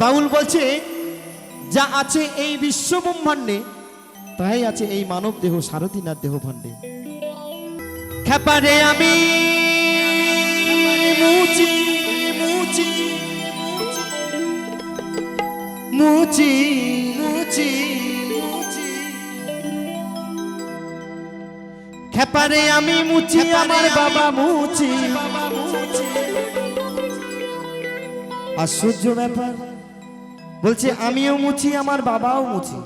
বাউল বলছে যা আছে এই বিশ্ব ব্রহ্মাণ্ডে তাই আছে এই মানব দেহ সারথীনাথ দেহ ভাণ্ডে। খেপারে আমি মুচি মুচি মুচি মুচি মুচি খেপারে আমি মুচি আমার বাবা মুচি আশ্চর্য ব্যাপার। বলছে, আমিও মুছি, আমার বাবাও মুছি।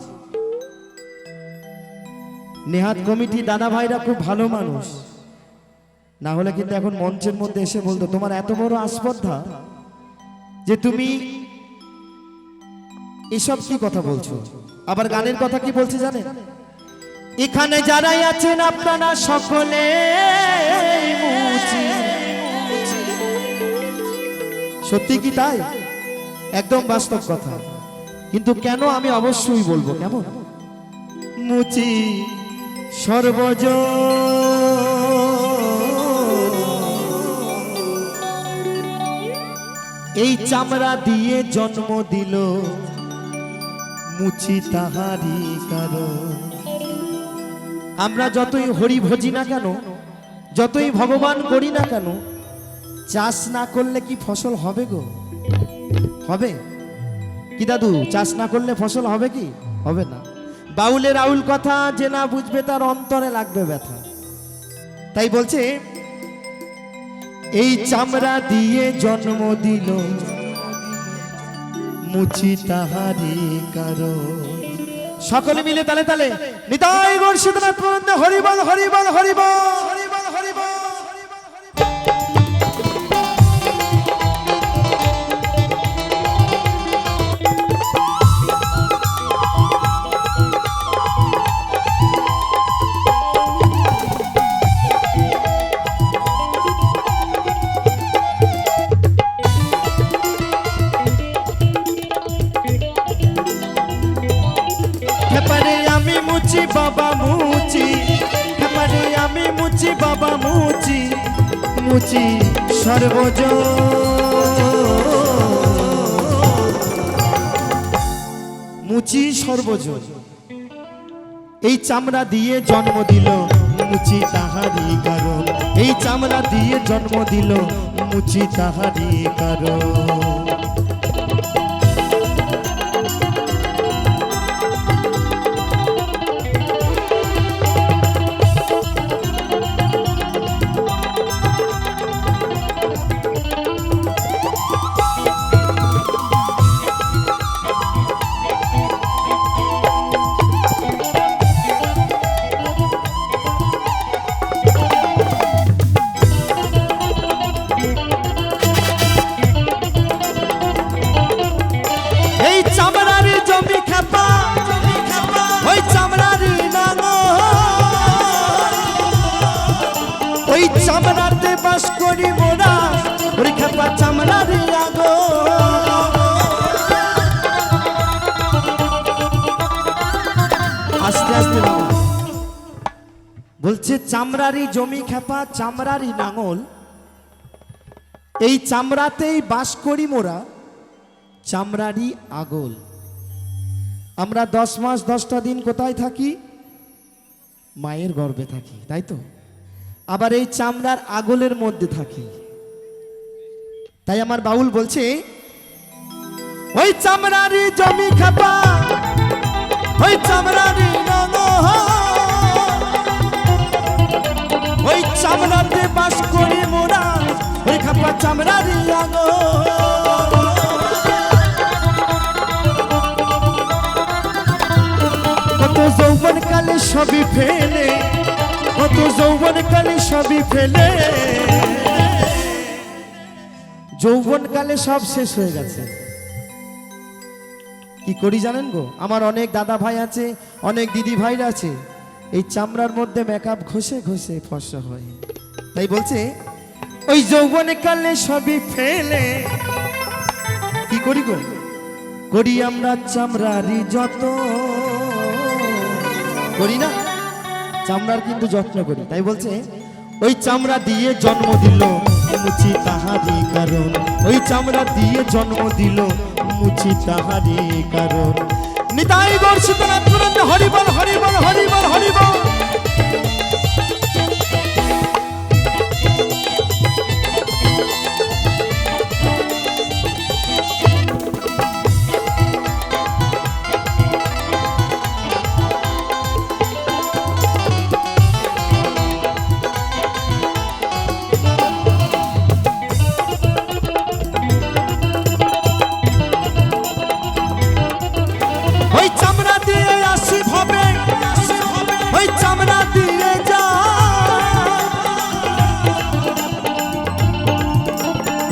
নেহাত কমিটি, দাদা ভাইরা খুব ভালো মানুষ। না হলে কিন্তু এখন মঞ্চের মধ্যে এসে বলতো, তোমার এত বড় আস্পর্ধা যে তুমি এসব কি কথা বলছো? আবার গানের কথা কি বলছে জানেন? এখানে যারাই আছেন আপনারা সকলে সত্যি কি তাই? একদম বাস্তব কথা। কিন্তু কেন আমি অবশ্যই বলব কেমন? মুচি সর্বজ। এই চামড়া দিয়ে জন্ম দিল। মুচি তাহারি কারও আমরা যতই হরি ভজি না কেন যতই ভগবান করি না কেন চাষ না করলে কি ফসল হবে গো? হবে? কি দাদু, চাষ না করলে ফসল হবে কি? হবে না। বাউলের আউল কথা, যে না বুঝবে তার অন্তরে লাগবে ব্যথা। তাই বলছে, এই চামড়া দিয়ে জন্ম দিল মুচি তাহারি কারও। সকলে মিলে তালে তালে, নিতাই হরিবল হরিবল হরিবল হরিবল হরিবল। মুচি। খেপারে আমি মুচি, বাবা মুচি। মুচি সর্বজ মুচি সর্বজ এই চামড়া দিয়ে জন্ম দিল, মুচি তাহারি কারণ। এই চামড়া দিয়ে জন্ম দিল, মুচি তাহারি কারণ। বলছে চামড়ারি জমি খেপা চামড়ারি নাঙল। এই চামড়াতেই বাস করি মোরা চামড়ারি আগল। আমরা দশ মাস, দশটা দিন কোথায় থাকি? মায়ের গর্ভে থাকি, তাই তো? আবার এই চামড়ার আগলের মধ্যে থাকি। তাই আমার বাউল বলছে, ওই চামড়ারি জমি খাপা, ওই চামড়ারি নগ চামড়াতে বাস করি মোরা, ওই খাপা চামড়ারি আগল কত যৌবন কালে সবই ফেলে, কত যৌবন কালে সবই ফেলে। যৌবন কালে সব শেষ হয়ে গেছে। কি করি জানেন গো? আমার অনেক দাদা ভাই আছে, অনেক দিদি ভাইরা আছে। এই চামড়ার মধ্যে মেকআপ ঘষে ঘষে ফসা হয়। তাই বলছে, ওই যৌবন কালে সবই ফেলে। কি করি গো? করি আমরা চামড়ারই যত করি না? চামড়ার কিন্তু যত্ন করি। তাই বলছে, ওই চামড়া দিয়ে জন্ম দিল মুচি তাহারি কারণ। ওই চামড়া দিয়ে জন্ম দিল, মুছি তাহারি কারণ। নিতাই বর্ষিত নাথ হরিবল হরিবল হরিবল হরিবল।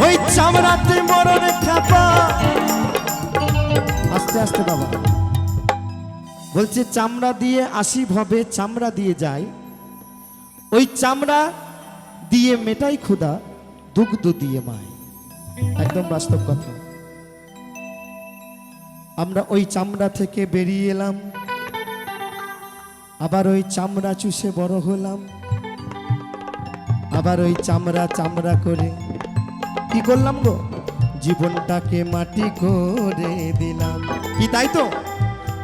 ওই চামড়াতে মরণে খাপা আস্তে আস্তে বাবা। বলছে, চামড়া দিয়ে আসি ভাবে চামড়া দিয়ে যায় ওই চামড়া দিয়ে মেটাই ক্ষুদা দুগ্ধ দিয়ে মায় একদম বাস্তব কথা। আমরা ওই চামড়া থেকে বেরিয়ে এলাম। আবার ওই চামড়া চুষে বড় হলাম। আবার ওই চামড়া চামড়া করে কি করলাম গো? জীবনটাকে মাটি করে দিলাম। কি, তাই তো?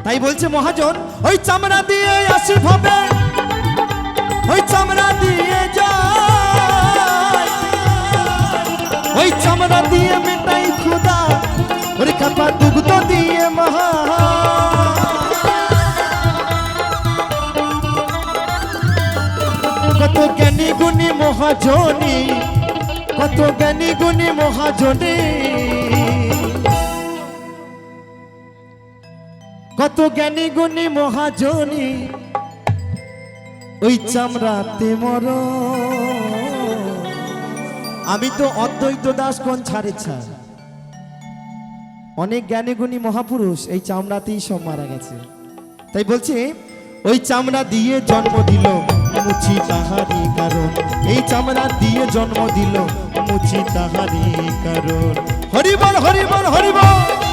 তাই বলছে মহাজন, ওই চামড়া দিয়ে আসি ভাবে ওই চামড়া দিয়ে যায়। ওই চামড়া দিয়ে মেটাই খুদা ওরে খাপা দুগ্ধ দিয়ে মহা কত জ্ঞানী গুণী মহাজনী কত জ্ঞানী গুণী মহাজনী। কত জ্ঞানী গুণী মহাজনী। ওই চামড়াতে মর। আমি তো অদ্বৈত দাস কোন ছাড়ে ছাড় অনেক জ্ঞানী গুণী মহাপুরুষ এই চামড়াতেই সব মারা গেছে। তাই বলছে, ওই চামড়া দিয়ে জন্ম দিল, মুচি তাহারি কারণ। এই চামড়া দিয়ে জন্ম দিল মুচি তাহারি কারণ। হরিবল হরিবল হরিবল!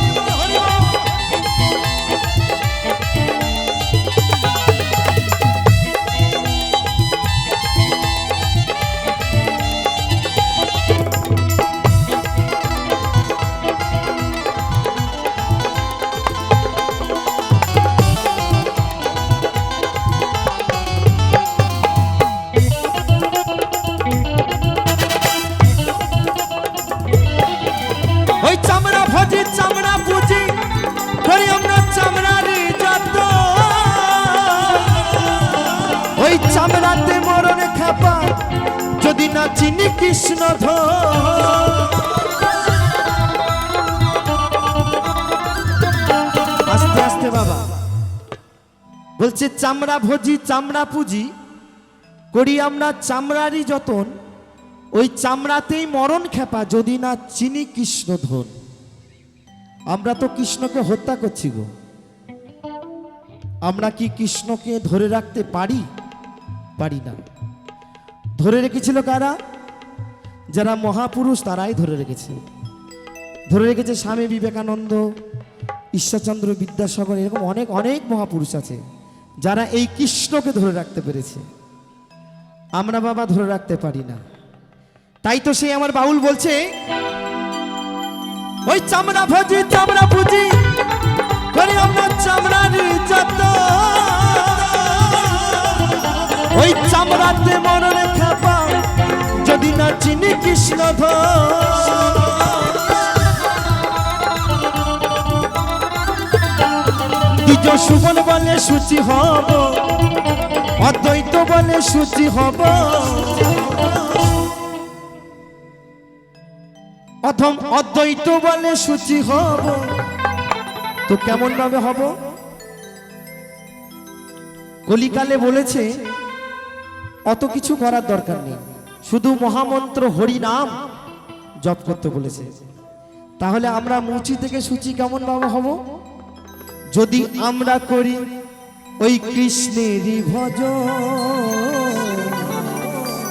ওই চামড়াতে মরণে চিনি কৃষ্ণ আস্তে আস্তে বাবা। বলছে, চামড়া ভজি, চামড়া পুজি, করি আমরা চামড়ারই যতন। ওই চামড়াতেই মরণ খেপা, যদি না চিনি কৃষ্ণ ধন। আমরা তো কৃষ্ণকে হত্যা করছি গো। আমরা কি কৃষ্ণকে ধরে রাখতে পারি? পারি না। ধরে রেখেছিল কারা? যারা মহাপুরুষ তারাই ধরে রেখেছে। ধরে রেখেছে স্বামী বিবেকানন্দ, ঈশ্বরচন্দ্র বিদ্যাসাগর, এরকম অনেক অনেক মহাপুরুষ আছে, যারা এই কৃষ্ণকে ধরে রাখতে পেরেছে। আমরা বাবা ধরে রাখতে পারি না। তাই তো সেই আমার বাউল বলছে ওই চামড়া ভজি, চামড়া পুজি করে আমরা চামড়ার যত ওই চামড়াতে মরণে খাপা, যদি না চিনি কৃষ্ণ দ্বিজ সুবল বলে সূচি হব, অদ্বৈত বলে সূচি হব। অথম অদ্বৈত বলে সূচি হব। তো কেমন ভাবে হব? কলিকালে বলেছে, অত কিছু করার দরকার নেই। শুধু মহামন্ত্র হরি নাম জপ করতে বলেছে। তাহলে আমরা মুচি থেকে সূচি কেমন ভাবে হব? যদি আমরা করি ওই কৃষ্ণেরই ভজ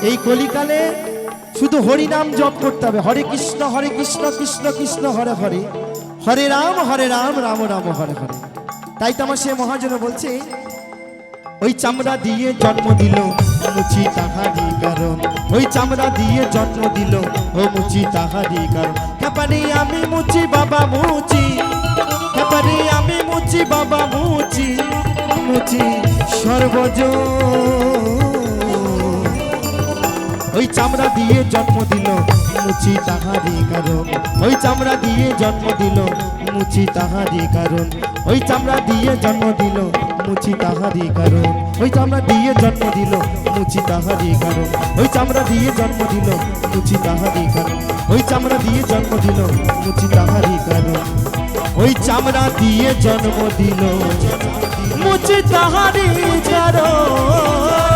এই কলিকালে শুধু হরি নাম জপ করতে হবে। হরে কৃষ্ণ হরে কৃষ্ণ কৃষ্ণ কৃষ্ণ, হরে হরে। হরে রাম হরে রাম রাম রাম, হরে হরে। তাই তো আমার সে মহাজন বলছে, ওই চামড়া দিয়ে জন্ম দিল, মুচি তাহারি কারণ। ওই চামড়া দিয়ে জন্ম দিল, ও মুচি তাহারি কারণ। খেপারি আমি মুচি, বাবা মুচি। খেপারি আমি মুচি, বাবা মুচি। মুচি সর্বজ ওই চামড়া দিয়ে জন্ম দিল, মুচি তাহারি কারণ। ওই চামড়া দিয়ে জন্ম দিল, মুচি তাহারি কারণ। ওই চামড়া দিয়ে জন্ম দিল, মুচি তাহারি কারণ। ওই চামড়া দিয়ে জন্ম দিল, মুচি তাহারি কারণ। ওই চামড়া দিয়ে জন্ম দিল, মুচি তাহারি কারণ। ওই চামড়া দিয়ে জন্ম দিল, মুচি তাহারি কারণ। ওই চামড়া দিয়ে জন্ম দিল, মুচি তাহারি কারণ।